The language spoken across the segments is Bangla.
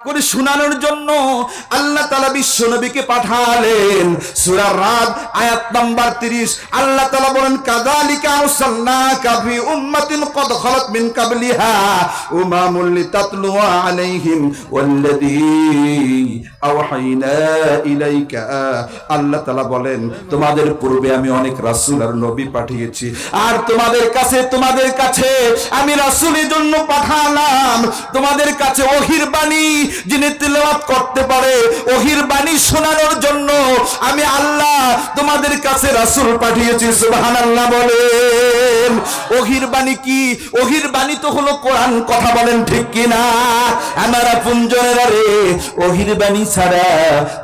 করে শোনানোর জন্য আল্লাহ তালা বিশ্ব নবীকে পাঠালেন। সুরার রাত আয়াত নাম্বার তিরিশ। আল্লাহ তালা বলেন কাদালিকা আরসালনা কাফি উম্মাতিন কদ খলত মিন কাবলিহা উমামুল্লি লিতাতলু আলাইহিম ওয়াল্লাযী আল্লাহ তালা বলেন, তোমাদের পূর্বে আমি অনেক রাসূল আর নবী পাঠিয়েছি। আর তোমাদের কাছে তোমাদের কাছে আমি রাসূলের জন্য পাঠালাম। তোমাদের কাছে ওহির বাণী যিনি তেলাওয়াত করতে পারে ওহির বাণী শোনানোর জন্য আমি আল্লাহ তোমাদের কাছে রাসূল পাঠিয়েছি। সুবহানাল্লাহ বলেন ওহির বাণী কি? ওহির বাণী তো হলো কোরআন, কথা বলেন ঠিক কি না আমার পুঞ্জনেরা রে, ওহির বাণী ছাড়া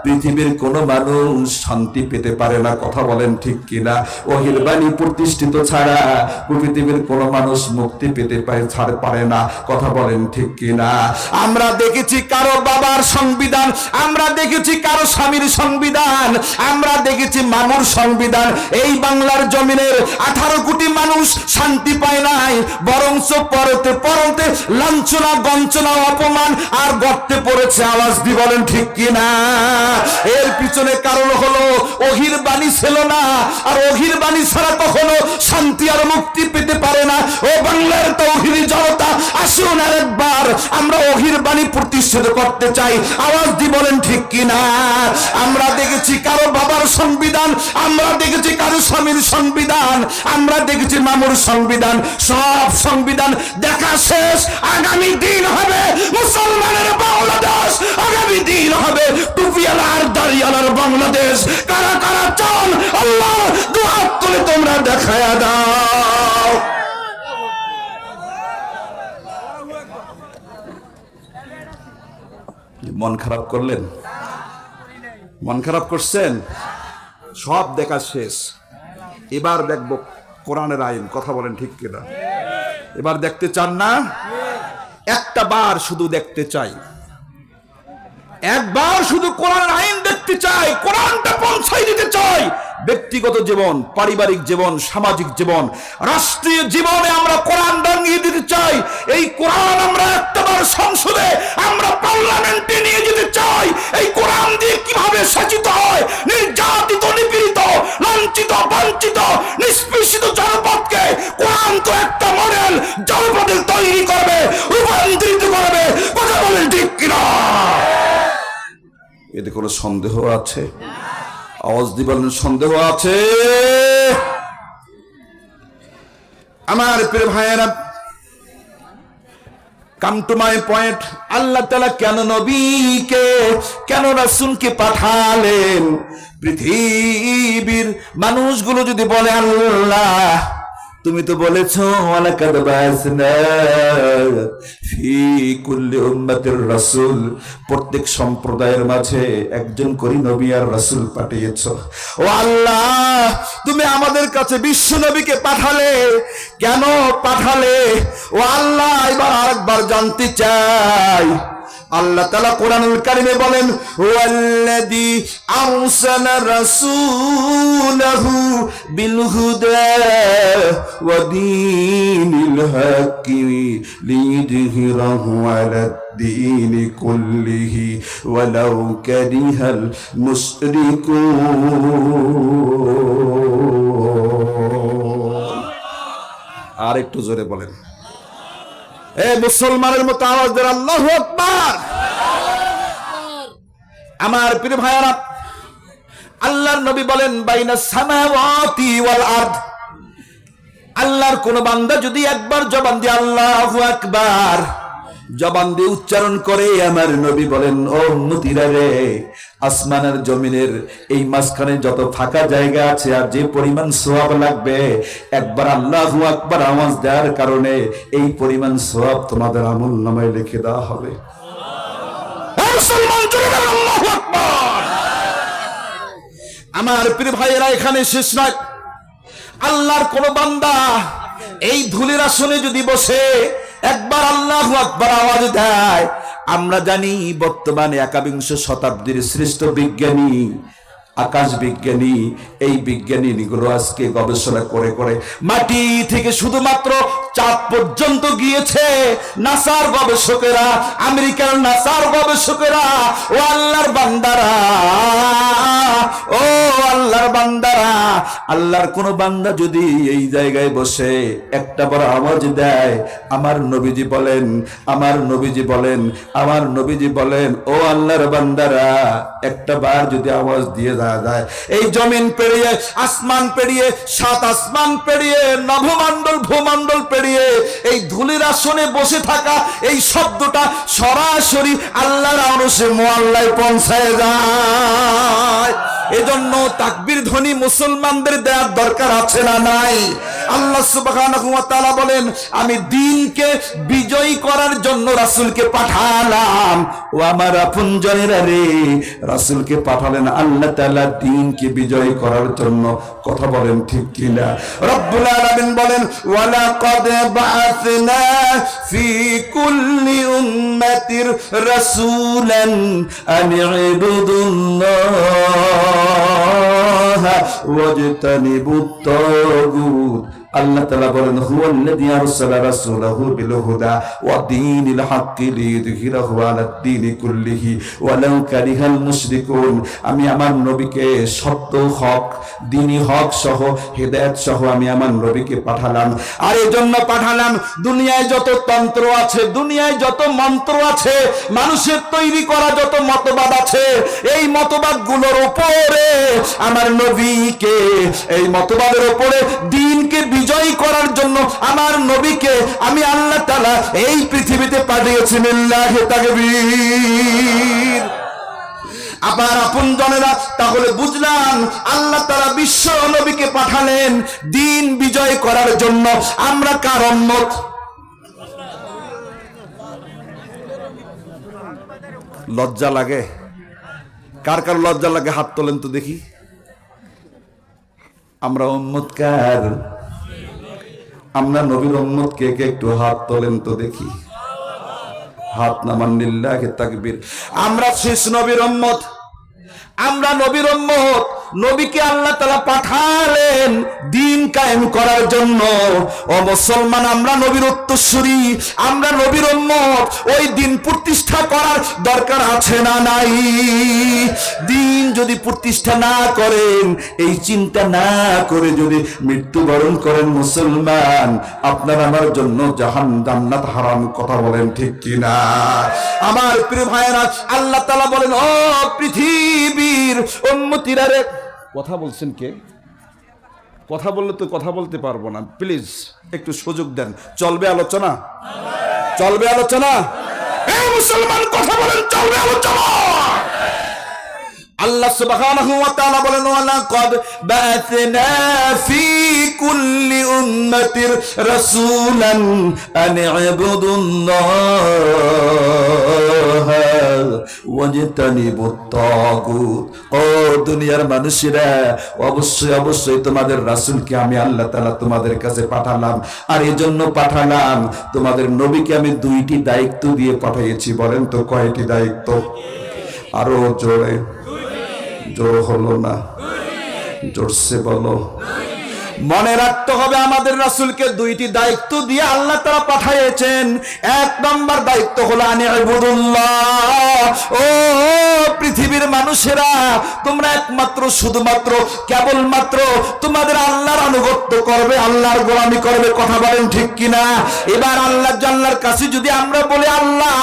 পৃথিবীর কোনো মানুষ শান্তি পেতে পারে না, কথা বলেন ঠিক কি না ওহির বাণী প্রতিষ্ঠিত ছাড়া পৃথিবীর কোনো মানুষ মুক্তি পেতে পারে ছাড় পারে না, কথা বলেন ঠিক কি না আমরা দেখেছি কারও বাবার সংবিধান, আমরা দেখেছি কারও স্বামীর সংবিধান, আমরা দেখেছি মামুর সংবিধান। এই বাংলার জমিনের আঠারো কোটি মানুষ শান্তি পায় নাই। বরঞ্চ পরতে পরতে লাঞ্ছনা, গঞ্চনা, অপমান আর গর্তে পড়েছে আওয়াজ দি বলেন, ঠিক কি না? এর পিছনে কারণ হলো, অহির বাণী ছিল না, আর অহির বাণী ছাড়া কখনো শান্তি আর মুক্তি পেতে পারে না। ও বাংলার তৌহিরি জনতা, আসুন আরেকবার, আমরা অহির বাণী প্রতিষ্ঠিত করতে চাই। আওয়াজ দি বলেন, ঠিক কি না আমরা দেখেছি কারও বাবার সংবিধান, আমরা দেখেছি কারও স্বামীর সংবিধান, আমরা দেখেছি মামুর সংবিধান। সব সংবিধান দেখা শেষ, আগামী দিন হবে মুসলমানের বাংলাদেশ, আগামী দিন হবে টুপিয়ালার দাঁড়িয়ালার বাংলাদেশ, কারা কারা চান? আল্লাহ দুহাত তুলে তোমরা দেখায়া দাও। মন খারাপ করলেন? মন খারাপ করছেন? সব দেখা শেষ। এবার দেখব কোরআনের আইন, কথা বলেন ঠিক কিনা? এবার দেখতে চান না? একটা বার শুধু দেখতে চাই। একবার শুধু কোরআন আইন দেখতে চাই, কোরআনটা পৌঁছাই দিতে চাই। ব্যক্তিগত জীবন, পারিবারিক জীবন, সামাজিক জীবন, রাষ্ট্রীয় জীবনে আমরা কোরআন দাঁড়িয়ে দিতে চাই। এই কোরআন আমরা একটাবার সংসদে আমরা পার্লামেন্টে নিয়ে যেতে চাই। এই কোরআন দিয়ে কীভাবে শাসিত হয়? নির্যাতিত, নিপীড়িত সন্দেহ আছে? আওয়াজ দিবেন সন্দেহ আছে? আমার প্রিয় ভাইয়েরা কাম টু মাই পয়েন্ট আল্লাহ তালা কেন নবীকে, কেন রাসুলকে পাঠালেন? পৃথিবীর মানুষগুলো যদি বলে, আল্লাহ তুমি তো বলেছ, ওয়ালাকাদ ফি কুল্লি উম্মাতির রাসূল। প্রত্যেক সম্প্রদায়ের মাঝে একজন করে নবী আর রাসূল পাঠিয়েছ। ও আল্লাহ, তুমি আমাদের কাছে বিশ্ব নবীকে পাঠালে। কেন পাঠালে? ও আল্লাহ, এবার আরেকবার জানতে চাই। আল্লাহ তালা কোরআনুল কারিমে বলেন ওয়াল্লাযী আরসালা রাসূলাহু বিল হুদা ওয়া দীনিল হাক্কি লিইযহিরাহু আলা الدين كله ولو كره المشركون আর একটু জোরে বলেন এ মুসলমানের মতো আওয়াজ দেন, আল্লাহ আকবার! আমার প্রিয় ভাইয়ারা, আল্লাহর নবী বলেন, বাইনা সামাওয়াতি ওয়াল আরদ। আল্লাহর কোন বান্দা যদি একবার জবান দিয়ে, আল্লাহু আকবার! জবান দিয়ে উচ্চারণ করে, আমার নবী বলেন, ও মুতিরা রে, আসমানের জমিনের এই মাঝখানে যত ফাঁকা জায়গা আছে আর যে পরিমাণ সোয়াব লাগবে, একবার আল্লাহু আকবার আওয়াজ দেওয়ার কারণে এই পরিমাণ সোয়াব তোমাদের আমল নামায় লিখে দেওয়া হবে। আমার প্রিয় ভাইয়েরা, এখানে শেষ নয় আল্লাহর কোন বান্দা এই ধুলের আসনে যদি বসে একবার আল্লাহ আকবার আওয়াজ দেয়। আমরা জানি বর্তমানে একাবিংশ শতাব্দীর শ্রেষ্ঠ বিজ্ঞানী আকাশ বিজ্ঞানী, এই বিজ্ঞানীগুলো আজকে গবেষণা করে করে মাটি থেকে শুধুমাত্র চাঁদ পর্যন্ত গিয়েছে। নাসার গবেষকেরা, আমেরিকার নাসার গবেষকেরা, ও আল্লাহর বান্দারা, ও আল্লাহর বান্দারা, আল্লাহর কোন বান্দা যদি এই জায়গায় বসে একটা বড় আওয়াজ দেয়, আমার নবীজি বলেন, আমার নবীজি বলেন, আমার নবীজি বলেন, ও আল্লাহর বান্দারা, একটা বার যদি আওয়াজ দিয়ে এই জমিন পেরিয়ে, আসমান পেরিয়ে, সাত আসমান পেরিয়ে, নভমণ্ডল, ভূমণ্ডল পেরিয়ে, এই ধুলির আসনে বসে থাকা এই শব্দটা সরাসরি আল্লাহর আরশে মোয়াল্লায় পৌঁছায় যায়। এজন্য তাকবির ধ্বনি মুসলমানদের দেওয়ার দরকার আছে না নাই? আল্লাহ ওয়া বলেন, আমি দিনকে বিজয়ী করার জন্য রাসূলকে পাঠালাম। ও আমার আপনজনেরা রে রাসূলকে পাঠালেন আল্লাহ তাআলা দিনকে বিজয়ী করার জন্য। কথা বলেন ঠিক কিনা? রব্বুল বলেন ওয়ালা কদ ফি কুল্লি উম্মাতির রাসূলান আন ইবুদুল্লাহ, ওয়াজতানিবুত তাগুত। আল্লাহ তাআলা বলেন, হুয়াল্লাযী আরসালা রাসূলাহু বিল হুদা ওয়া দীনিল হাক্কি কুল্লিহি ওয়ালাউ কারিহাল মুশরিকুন। আমি আমার নবীকে সত্য হক হক সহ, হেদায়েত সহ আমি আমার নবীকে পাঠালাম। আর এজন্য পাঠালাম, দুনিয়ায় যত তন্ত্র আছে, দুনিয়ায় যত মন্ত্র আছে, মানুষের তৈরি করা যত মতবাদ আছে, এই মতবাদগুলোর উপরে আমার নবীকে, এই মতবাদের উপরে দিনকে বিজয়ী করার জন্য আমার নবীকে আমি আল্লাহ তাআলা এই পৃথিবীতে পাঠিয়েছি তাকবীর। আবার আপন জনেরা তাহলে বুঝলাম, আল্লাহ তারা বিশ্ব নবীকে পাঠালেন দিন বিজয় করার জন্য। আমরা কার উম্মত? লজ্জা লাগে। কার কার লজ্জা লাগে হাত তোলেন তো দেখি। আমরা উম্মত কার? আমরা নবীর উম্মত কে কে একটু হাত তোলেন তো দেখি। হাত নামান নিল্লাহ তাকবীর। আমরা শেষ নবীর উম্মত। আমরা নবীর উম্মত। নবীকে আল্লাহ তালা পাঠালেন দিন কায়েম করার জন্য। ও মুসলমান, আমরা নবীর উত্তরসূরি, আমরা নবীর উম্মত, ওই দিন প্রতিষ্ঠা করার দরকার আছে না নাই? দিন যদি প্রতিষ্ঠা না করেন, এই চিন্তা না করে যদি মৃত্যুবরণ করেন মুসলমান, আপনার আমার জন্য জাহান জান্নাত হারাম কথা বলেন ঠিক কিনা? আমার প্রিয় ভাইয়েরা, আল্লাহ তালা বলেন, ও পৃথিবীর উম্মতিরা রে কথা বলছেন কে? কথা বললে তো কথা বলতে পারব না। প্লিজ, একটু সুযোগ দেন। চলবে আলোচনা? চলবে আলোচনা? মুসলমান, কথা বলেন, চলবে আলোচনা! আল্লাহ সুবহানাহু ওয়া তাআলা বলেন বাআথনা ফি কুল্লি উম্মাতির রাসূলান আন ইবুদুল্লাহ ওয়াজতানিবুত তাগুত। ও দুনিয়ার মানুষেরা, অবশ্যই অবশ্যই তোমাদের রাসূলকে আমি আল্লাহ তাআলা তোমাদের কাছে পাঠালাম। আর এই জন্য পাঠালাম, তোমাদের নবীকে আমি দুইটি দায়িত্ব দিয়ে পাঠিয়েছি, বলেন তো কয়টি দায়িত্ব? আরও জোরে। জোর হলো না। জোরসে বলো। মনে রাখতে হবে আমাদের রাসুলকে দুইটি দায়িত্ব দিয়ে আল্লাহ তারা পাঠিয়েছেন। এক নম্বর দায়িত্ব হলো আনি ইবুদুল্লাহ। ও পৃথিবীর মানুষেরা, তোমরা একমাত্র, শুধুমাত্র, কেবলমাত্র তোমাদের আল্লাহর আনুগত্য করবে, আল্লাহর গোলামি করবে, কথা বলেন ঠিক কিনা? এবার আল্লাহ জাল্লার কাছে যদি আমরা বলি, আল্লাহ,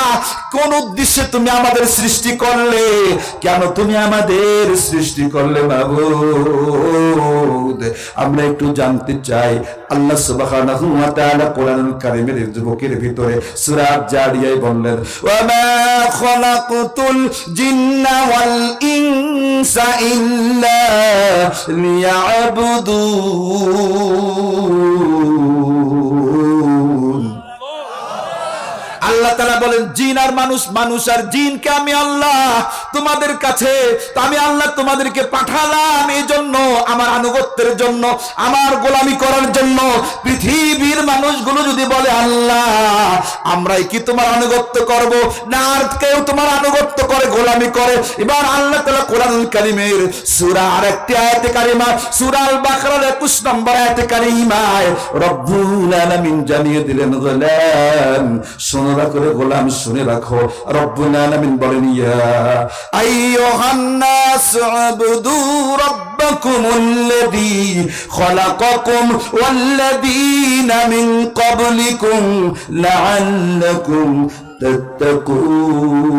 কোন উদ্দেশ্যে তুমি আমাদের সৃষ্টি করলে? কেন তুমি আমাদের সৃষ্টি করলে মাবুদ আমরা একটু জানতে চাই আল্লাহ সুবহানাহু যুবকের ভিতরে বললেন আল্লাহ বলেন, জিন আর মানুষ মানুষ আর জিনকে আমি আল্লাহ তোমাদের কাছে আমি আল্লাহ তোমাদেরকে পাঠালাম এই জন্য, আমার আনুগত্যের জন্য, আমার গোলামি করার জন্য। পৃথিবীর মানুষগুলো যদি বলে, আল্লাহ, আমরাই কি তোমার আনুগত্য করব? না, আর কেউ তোমার আনুগত্য করে, গোলামি গোলামি করে। এবার আল্লাহ তালা কোরআন সুরা আর একটি আয়াতে কারিমা, সুরা আল বাকরার একুশ নম্বর আয়াতে কারিমায় রব্বুল আলামিন জানিয়ে দিলেন গোলাম শুনে রাখো রে গোলাম শুনে রাখো রব্বুল আলামিন বলেন ইয়া আইয়ুহান নাস আবুদু ربكم الذي خلقكم والذين من قبلكم لعلكم تتقون